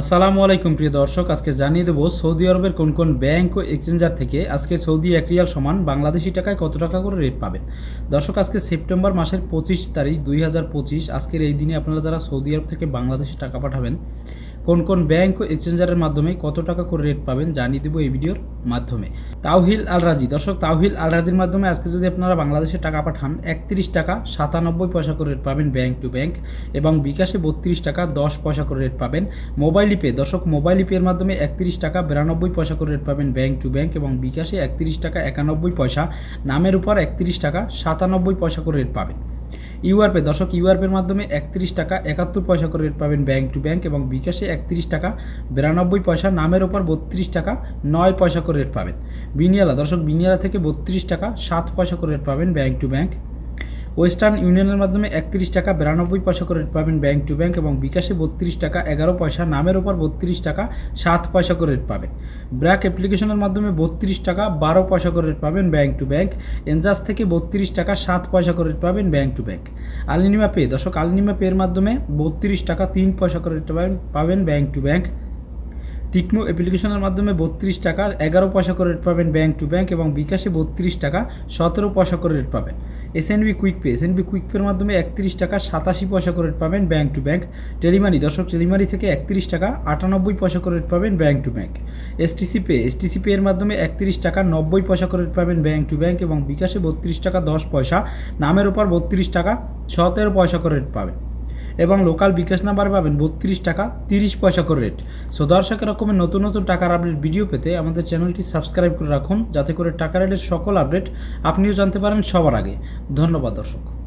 আসসালামু আলাইকুম প্রিয় দর্শক, আজকে জানিয়ে দেবো সৌদি আরবের কোন কোন ব্যাংক ও এক্সচেঞ্জার থেকে আজকে সৌদি এক রিয়াল সমান বাংলাদেশি টাকায় কত টাকা করে রেট পাবেন? দর্শক, আজকে সেপ্টেম্বর মাসের পঁচিশ তারিখ দুই হাজার পঁচিশ, আজকের এই দিনে আপনারা যারা সৌদি আরব থেকে বাংলাদেশে টাকা পাঠাবেন কোন কোন ব্যাংক ও এক্সচেঞ্জারের মাধ্যমে কত টাকা করে রেট পাবেন জানিয়ে দেবো এই ভিডিওর মাধ্যমে। তাওহিল আল রাজি দর্শক, তাওহিল আল রাজির মাধ্যমে আজকে যদি আপনারা বাংলাদেশে টাকা পাঠান, একত্রিশ টাকা সাতানব্বই পয়সা করে রেট পাবেন ব্যাংক টু ব্যাংক এবং বিকাশে বত্রিশ টাকা দশ পয়সা করে রেট পাবেন মোবাইল পে দর্শক মোবাইল পের মাধ্যমে একত্রিশ টাকা বিরানব্বই পয়সা করে রেট পাবেন ব্যাংক টু ব্যাংক এবং বিকাশে একত্রিশ টাকা একানব্বই পয়সা। নামের উপর একত্রিশ টাকা সাতানব্বই পয়সা করে রেট পাবেন। ইউআরপে, দর্শক, ইউআরপের মাধ্যমে একত্রিশ টাকা একাত্তর পয়সা করে রেট পাবেন ব্যাঙ্ক টু ব্যাঙ্ক এবং বিকাশে একত্রিশ টাকা বিরানব্বই পয়সা, নামের ওপর বত্রিশ টাকা নয় পয়সা করে রেট পাবেন। বিনিয়ালা, দর্শক, বিনিয়ালা থেকে বত্রিশ টাকা সাত পয়সা করে রেট পাবেন ব্যাঙ্ক টু ব্যাংক ওয়েস্টার্ন ইউনিয়নের মাধ্যমে একত্রিশ টাকা বিরানব্বই পয়সা করে রেট পাবেন ব্যাংক টু ব্যাংক এবং বিকাশে বত্রিশ টাকা এগারো পয়সা, নামের ওপর বত্রিশ টাকা সাত পয়সা করে রেট পাবেন ব্র্যাক অ্যাপ্লিকেশনের মাধ্যমে বত্রিশ টাকা বারো পয়সা করে রেট পাবেন ব্যাংক টু ব্যাংক, এনজাস থেকে বত্রিশ টাকা সাত পয়সা করে রেট পাবেন ব্যাংক টু ব্যাংক। আলিনিমা পে, দর্শক, আলিনিমা পের মাধ্যমে বত্রিশ টাকা তিন পয়সা করে রেট পাবেন পাবেন ব্যাংক টু ব্যাংক। টিকমো অ্যাপ্লিকেশনের মাধ্যমে বত্রিশ টাকা এগারো পয়সা করে রেট পাবেন ব্যাংক টু ব্যাংক এবং বিকাশে বত্রিশ টাকা সতেরো পয়সা করে রেট পাবেন। SNB quick pay SNB quick পের মাধ্যমে একত্রিশ টাকা সাতাশি পয়সা করে পাবেন ব্যাঙ্ক টু ব্যাঙ্ক টেলিমানি দর্শক টেলিমানি থেকে একত্রিশ টাকা আটানব্বই পয়সা করে পাবেন bank to bank STC pay STC pay এর মাধ্যমে একত্রিশ টাকা নব্বই পয়সা করে পাবেন ব্যাঙ্ক টু ব্যাঙ্ক এবং বিকাশে বত্রিশ টাকা দশ পয়সা। নামের ওপর বত্রিশ টাকা, সতেরো পয়সা করে পাবেন। এবং লোকাল বিকাশ নাম্বার পাবেন বত্রিশ টাকা তিরিশ পয়সা করে রেট। সো দর্শক এরকমের নতুন নতুন টাকার আপডেট ভিডিও পেতে আমাদের চ্যানেলটি সাবস্ক্রাইব করে রাখুন, যাতে করে টাকা রেটের সকল আপডেট আপনিও জানতে পারেন সবার আগে। ধন্যবাদ দর্শক।